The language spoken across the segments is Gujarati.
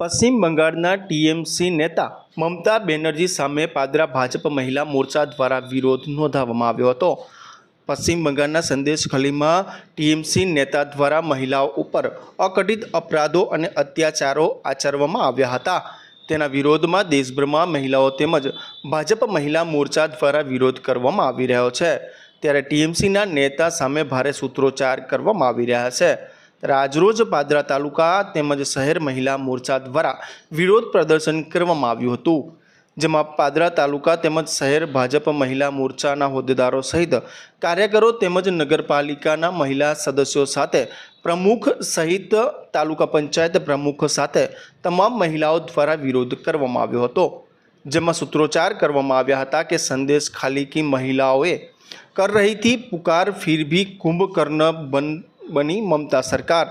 પશ્ચિમ બંગાળના ટીએમસી નેતા મમતા બેનર્જી સામે પાદરા ભાજપ મહિલા મોરચા દ્વારા વિરોધ નોંધાવવામાં આવ્યો હતો. પશ્ચિમ બંગાળના સંદેશ ખલીમાં ટીએમસી નેતા દ્વારા મહિલાઓ ઉપર અકટિત અપરાધો અને અત્યાચારો આચરવામાં આવ્યા હતા. તેના વિરોધમાં દેશભરમાં મહિલાઓ તેમજ ભાજપ મહિલા મોરચા દ્વારા વિરોધ કરવામાં આવી રહ્યો છે. ત્યારે ટીએમસીના નેતા સામે ભારે સૂત્રોચ્ચાર કરવામાં આવી રહ્યા છે. રાજરોજ પાદરા તાલુકા તેમજ શહેર મહિલા મોરચા દ્વારા વિરોધ પ્રદર્શન કરવામાં આવ્યું હતું. જેમાં પાદરા તાલુકા તેમજ શહેર ભાજપ મહિલા મોરચાના હોદ્દેદારો સહિત કાર્યકરો તેમજ નગરપાલિકાના મહિલા સદસ્યો સાથે પ્રમુખ સહિત તાલુકા પંચાયત પ્રમુખ સાથે તમામ મહિલાઓ દ્વારા વિરોધ કરવામાં આવ્યો હતો. જેમાં સૂત્રોચ્ચાર કરવામાં આવ્યા હતા કે સંદેશ ખાલી કી મહિલાઓએ કર રહી થી પુકાર ફિર ભી કુંભકર્ણ બંધ બની મમતા સરકાર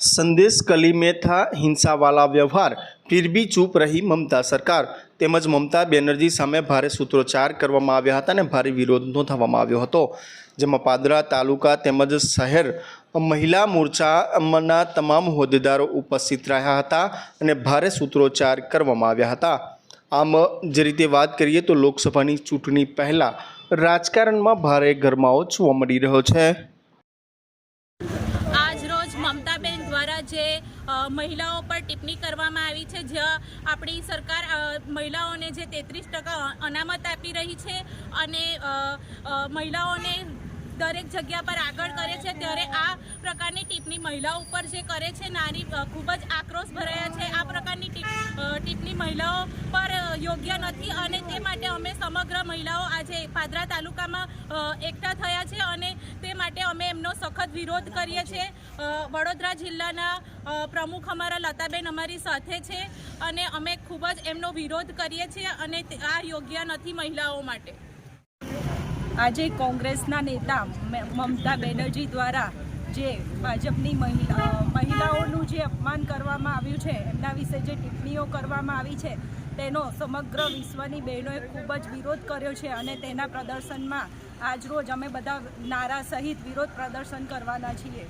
સંદેશ કલી મેં થા હિંસાવાલા વ્યવહાર ફિર બી ચૂપ રહી મમતા સરકાર તેમજ મમતા બેનર્જી સામે ભારે સૂત્રોચ્ચાર કરવામાં આવ્યા હતા અને ભારે વિરોધ નોંધાવવામાં આવ્યો હતો જેમાં પાદરા તાલુકા તેમજ શહેર મહિલા મોરચાના તમામ હોદ્દેદારો ઉપસ્થિત રહ્યા હતા અને ભારે સૂત્રોચ્ચાર કરવામાં આવ્યા હતા આમ જે રીતે વાત કરીએ તો લોકસભાની ચૂંટણી પહેલાં રાજકારણમાં ભારે ગરમાવો જોવા મળી રહ્યો છે મહિલાઓ પર ટિપ્પણી કરવામાં આવી છે, જ્યાં આપણી સરકાર મહિલાઓને જે તેત્રીસ ટકા અનામત આપી રહી છે અને મહિલાઓને દરેક જગ્યા પર આગળ કરે છે, ત્યારે આ પ્રકારની ટિપ્પણી મહિલાઓ ઉપર જે કરે છે, નારી ખૂબ જ આક્રોશ ભરાયા છે. આ પ્રકારની ટિપ્પણી મહિલાઓ પર યોગ્ય નથી અને તે માટે અમે સમગ્ર મહિલાઓ આજે પાદરા તાલુકામાં એકઠા થયા છે અને તે માટે અમે એમનો સખત વિરોધ કરીએ છીએ. વડોદરા જિલ્લાના પ્રમુખ અમારા લતાબેન અમારી સાથે છે અને અમે ખૂબ જ એમનો વિરોધ કરીએ છીએ અને આ યોગ્ય નથી મહિલાઓ માટે. આજે કોંગ્રેસના નેતા મમતા બેનર્જી દ્વારા જે ભાજપની મહિલા મહિલાઓનું જે અપમાન કરવામાં આવ્યું છે, એમના વિશે જે ટિપ્પણીઓ કરવામાં આવી છે તેનો સમગ્ર વિશ્વની બહેનોએ ખૂબ જ વિરોધ કર્યો છે અને તેના પ્રદર્શનમાં આજરોજ અમે બધા નારા સહિત વિરોધ પ્રદર્શન કરવાના છીએ.